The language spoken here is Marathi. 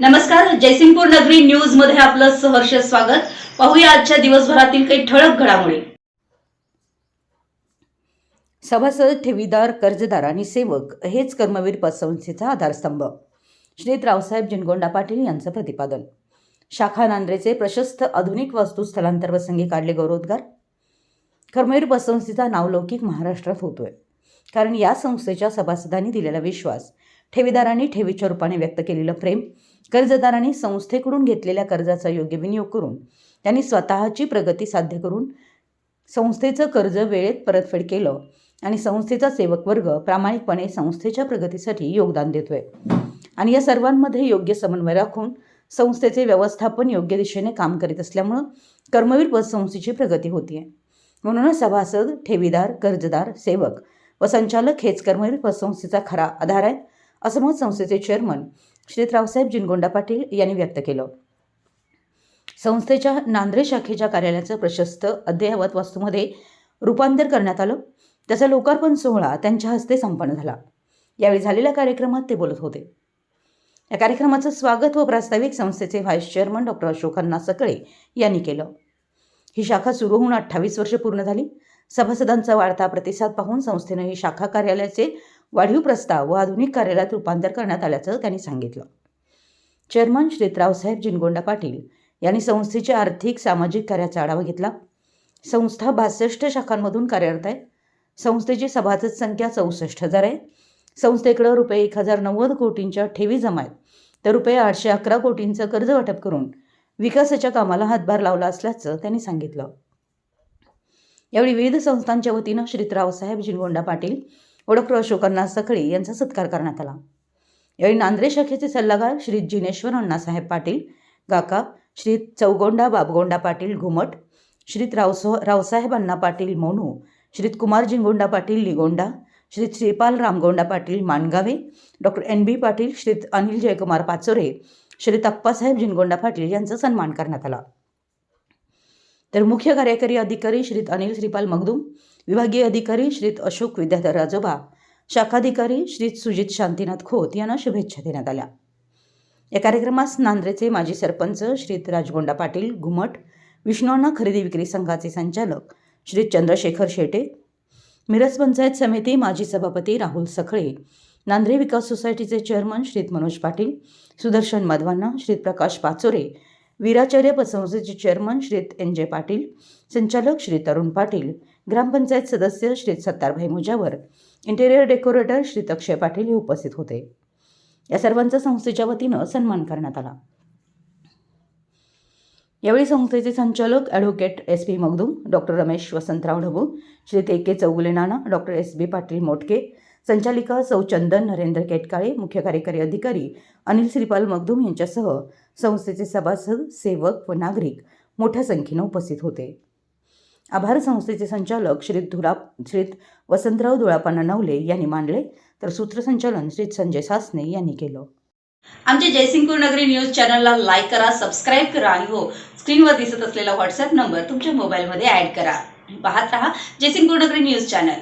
नमस्कार जयसिंगपूर नगरी न्यूजमध्ये आपलं सहर्ष स्वागत. पाहूया आजच्या दिवसभरातील काही ठळक घडामोडी. सभासद ठेवीदार कर्जदार आणि सेवक हेच कर्मवीर पतसंस्थेचा आधारस्तंभ. श्रीत रावसाहेब जिनगोंडा पाटील यांचं प्रतिपादन. शाखा नांद्रेचे प्रशस्त आधुनिक वास्तू स्थलांतर प्रसंगी काढले गौरवोद्गार. कर्मवीर पतसंस्थेचा नावलौकिक महाराष्ट्रात होतोय. कारण या संस्थेच्या सभासदांनी दिलेला विश्वास ठेवीदारांनी ठेवीच्या रूपाने व्यक्त केलेलं प्रेम कर्जदारांनी संस्थेकडून घेतलेल्या कर्जाचा योग्य विनियोग करून त्यांनी स्वतःची प्रगती साध्य करून संस्थेचं कर्ज वेळेत परतफेड केलं आणि संस्थेचा सेवक वर्ग प्रामाणिकपणे संस्थेच्या प्रगतीसाठी योगदान देतोय. आणि या सर्वांमध्ये योग्य समन्वय राखून संस्थेचे व्यवस्थापन योग्य दिशेने काम करीत असल्यामुळं कर्मवीर पतसंस्थेची प्रगती होतीये. म्हणूनच सभासद ठेवीदार कर्जदार सेवक व संचालक हेच कर्मवीर पतसंस्थेचा खरा आधार आहे असं मत संस्थेचे चेअरमन श्री रावसाहेब जिनगोंडा पाटील यांनी व्यक्त केलं. संस्थेच्या नांद्रे शाखेच्या कार्यालयाचं प्रशस्त अद्ययावत वास्तूमध्ये रूपांतर करण्यात आलं. त्याचा लोकार्पण सोहळा त्यांच्या हस्ते संपन्न झाला. यावेळी झालेल्या कार्यक्रमात ते बोलत होते. या कार्यक्रमाचं स्वागत व प्रास्ताविक संस्थेचे व्हाईस चेअरमन डॉक्टर अशोकांना सकळे यांनी केलं. ही शाखा सुरू होऊन अठ्ठावीस वर्ष पूर्ण झाली. सभासदांचा वाढता प्रतिसाद पाहून संस्थेनं ही शाखा कार्यालयाचे वाढीव प्रस्ताव व आधुनिक कार्यालयात रूपांतर करण्यात आल्याचं त्यांनी सांगितलं. चेअरमन श्री रावसाहेब जिनगोंडा पाटील यांनी संस्थेच्या आर्थिक सामाजिक कार्याचा आढावा घेतला. संस्था बासष्ट शाखांमधून कार्यरत आहे. संस्थेची सभासद संख्या चौसष्ट हजार आहे. संस्थेकडं रुपये एक हजार नव्वद कोटींच्या ठेवी जमा आहेत. तर रुपये आठशे अकरा कोटींचं कर्ज वाटप करून विकासाच्या कामाला हातभार लावला असल्याचं त्यांनी सांगितलं. यावेळी विविध संस्थांच्या वतीनं श्री रावसाहेब जिनगोंडा पाटील व डॉक्टर अशोकांना यांचा सत्कार करण्यात आला. यावेळी नांद्रे शाखेचे सल्लागार श्री जिनेश्वर अण्णासाहेब पाटील गाका श्री चौगोंडा बाबगोंडा पाटील घुमट श्रीत रावसो रावसाहेब अण्णा पाटील मोनू श्रीत Kumar Jingonda Patil लिगोंडा Shri Shripal Ramgonda Patil Mangave doctor N B Patil श्रीत Anil Jaykumar Pachore श्रीत अप्पासाहेब जिनगोंडा पाटील यांचा सन्मान करण्यात आला. तर मुख्य कार्यकारी अधिकारी श्रीत अनिल श्रीपाल मगदूम विभागीय अधिकारी श्रीत अशोक विद्याधर राजोबा शाखाधिकारी श्रीत सुजित शांतीनाथ खोत यांना शुभेच्छा देण्यात आल्या. या कार्यक्रमास नांद्रेचे माजी सरपंच श्रीत राजगोंडा पाटील घुमट विष्णूंना खरेदी विक्री संघाचे संचालक श्री चंद्रशेखर शेटे मिरज पंचायत समिती माजी सभापती राहुल सखळे नांद्रे विकास सोसायटीचे चेअरमन श्रीत मनोज पाटील सुदर्शन मधवाना श्रीत प्रकाश पाचोरे वीराचार्य पतसंस्थेचे चेअरमन श्रीत एन जे पाटील संचालक श्री तरुण पाटील ग्रामपंचायत सदस्य श्री सत्तारभाई मुजावर इंटेरियर डेकोरेटर श्री अक्षय पाटील हे उपस्थित होते. या सर्वांचा संस्थेच्या वतीनं सन्मान करण्यात आला. यावेळी संस्थेचे संचालक advocate S P Magdum doctor Ramesh Vasantrao Dhabu Shri ते K Chougule Nana doctor S B Patil Motke संचालिका सौ चंदन नरेंद्र केटकाळे मुख्य कार्यकारी अधिकारी अनिल श्रीपाल मगदूम यांच्यासह संस्थेचे सभासद सेवक व नागरिक मोठ्या संख्येनं उपस्थित होते. आभार संस्थेचे संचालक श्री धुरा श्री वसंतराव धुळापाना नवले यांनी मांडले तर सूत्रसंचालन श्री संजय सासने यांनी केलं. आमच्या जयसिंगपूर नगरी न्यूज चॅनलला लाईक करा सबस्क्राईब करा आणि हो स्क्रीनवर दिसत असलेला व्हॉट्सअप नंबर तुमच्या मोबाईलमध्ये ऍड करा. पाहत रहा जयसिंगपूर नगरी न्यूज चॅनल.